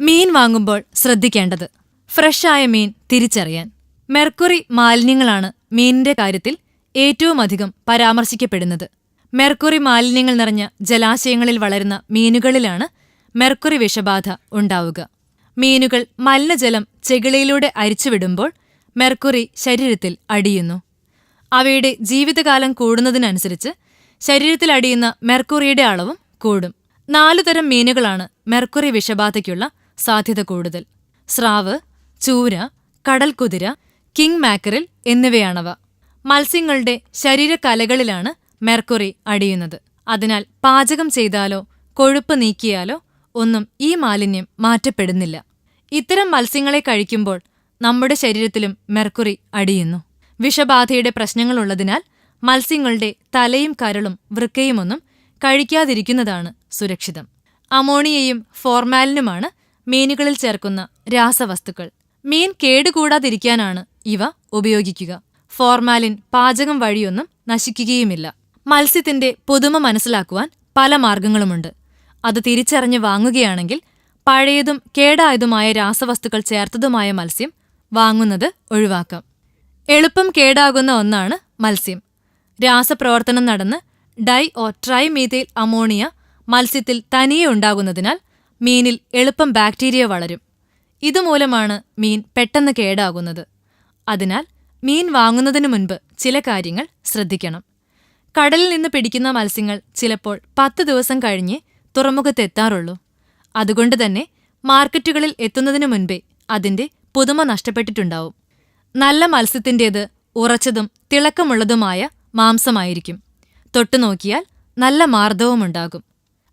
മീൻ വാങ്ങുമ്പോൾ ശ്രദ്ധിക്കേണ്ടത് ഫ്രഷായ മീൻ തിരിച്ചറിയാൻ. മെർക്കുറി മാലിന്യങ്ങളാണ് മീനിന്റെ കാര്യത്തിൽ ഏറ്റവും അധികം പരാമർശിക്കപ്പെടുന്നത്. മെർക്കുറി മാലിന്യങ്ങൾ നിറഞ്ഞ ജലാശയങ്ങളിൽ വളരുന്ന മീനുകളിലാണ് മെർക്കുറി വിഷബാധ ഉണ്ടാവുക. മീനുകൾ മലിനജലം ചെകിളയിലൂടെ അരിച്ചുവിടുമ്പോൾ മെർക്കുറി ശരീരത്തിൽ അടിയുന്നു. അവയുടെ ജീവിതകാലം കൂടുന്നതിനനുസരിച്ച് ശരീരത്തിൽ അടിയുന്ന മെർക്കുറിയുടെ അളവും കൂടും. നാലുതരം മീനുകളാണ് മെർക്കുറി വിഷബാധയ്ക്കുള്ള സാധ്യത കൂടുതൽ. സ്രാവ് ചൂര കടൽക്കുതിര കിങ് മാക്കറിൽ എന്നിവയാണവ. മത്സ്യങ്ങളുടെ ശരീരകലകളിലാണ് മെർക്കുറി അടിയുന്നത്. അതിനാൽ പാചകം ചെയ്താലോ കൊഴുപ്പ് നീക്കിയാലോ ഒന്നും ഈ മാലിന്യം മാറ്റപ്പെടുന്നില്ല. ഇത്തരം മത്സ്യങ്ങളെ കഴിക്കുമ്പോൾ നമ്മുടെ ശരീരത്തിലും മെർക്കുറി അടിയുന്നു. വിഷബാധയുടെ പ്രശ്നങ്ങളുള്ളതിനാൽ മത്സ്യങ്ങളുടെ തലയും കരളും വൃക്കയുമൊന്നും കഴിക്കാതിരിക്കുന്നതാണ് സുരക്ഷിതം. അമോണിയയും ഫോർമാലിനുമാണ് മീനുകളിൽ ചേർക്കുന്ന രാസവസ്തുക്കൾ. മീൻ കേടുകൂടാതിരിക്കാനാണ് ഇവ ഉപയോഗിക്കുക. ഫോർമാലിൻ പാചകം വഴിയൊന്നും നശിക്കുകയുമില്ല. മത്സ്യത്തിന്റെ പുതുമ മനസ്സിലാക്കുവാൻ പല മാർഗങ്ങളുമുണ്ട്. അത് തിരിച്ചറിഞ്ഞ് വാങ്ങുകയാണെങ്കിൽ പഴയതും കേടായതുമായ രാസവസ്തുക്കൾ ചേർത്തതുമായ മത്സ്യം വാങ്ങുന്നത് ഒഴിവാക്കാം. എളുപ്പം കേടാകുന്ന ഒന്നാണ് മത്സ്യം. രാസപ്രവർത്തനം നടന്ന് ഡൈ ഓർ ട്രൈമീഥൈൽ അമോണിയ മത്സ്യത്തിൽ തനിയെ ഉണ്ടാകുന്നതിനാൽ മീനിൽ എളുപ്പം ബാക്ടീരിയ വളരും. ഇതുമൂലമാണ് മീൻ പെട്ടെന്ന് കേടാകുന്നത്. അതിനാൽ മീൻ വാങ്ങുന്നതിനു മുൻപ് ചില കാര്യങ്ങൾ ശ്രദ്ധിക്കണം. കടലിൽ നിന്ന് പിടിക്കുന്ന മത്സ്യങ്ങൾ ചിലപ്പോൾ പത്ത് ദിവസം കഴിഞ്ഞേ തുറമുഖത്തെത്താറുള്ളൂ അതുകൊണ്ട് തന്നെ മാർക്കറ്റുകളിൽ എത്തുന്നതിനു മുൻപേ അതിന്റെ പുതുമ നഷ്ടപ്പെട്ടിട്ടുണ്ടാവും. നല്ല മത്സ്യത്തിന്റേത് ഉറച്ചതും തിളക്കമുള്ളതുമായ മാംസമായിരിക്കും. തൊട്ടുനോക്കിയാൽ നല്ല മാർദ്ദവുമുണ്ടാകും.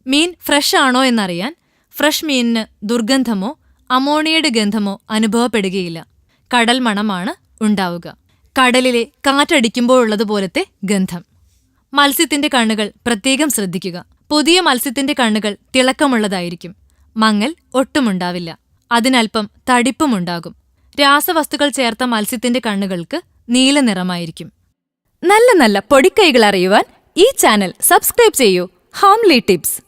മീൻ ഫ്രഷ് ആണോ എന്നറിയാൻ ഫ്രഷ് മീനിന് ദുർഗന്ധമോ അമോണിയയുടെ ഗന്ധമോ അനുഭവപ്പെടുകയില്ല. കടൽ മണമാണ് ഉണ്ടാവുക. കടലിലെ കാറ്റടിക്കുമ്പോഴുള്ളതുപോലത്തെ ഗന്ധം. മത്സ്യത്തിന്റെ കണ്ണുകൾ പ്രത്യേകം ശ്രദ്ധിക്കുക. പുതിയ മത്സ്യത്തിന്റെ കണ്ണുകൾ തിളക്കമുള്ളതായിരിക്കും. മങ്ങൽ ഒട്ടുമുണ്ടാവില്ല. അതിനൽപ്പം തടിപ്പുമുണ്ടാകും. രാസവസ്തുക്കൾ ചേർത്ത മത്സ്യത്തിന്റെ കണ്ണുകൾക്ക് നീല നിറമായിരിക്കും. നല്ല നല്ല പൊടിക്കൈകൾ അറിയുവാൻ ഈ ചാനൽ സബ്സ്ക്രൈബ് ചെയ്യൂ. Homely tips.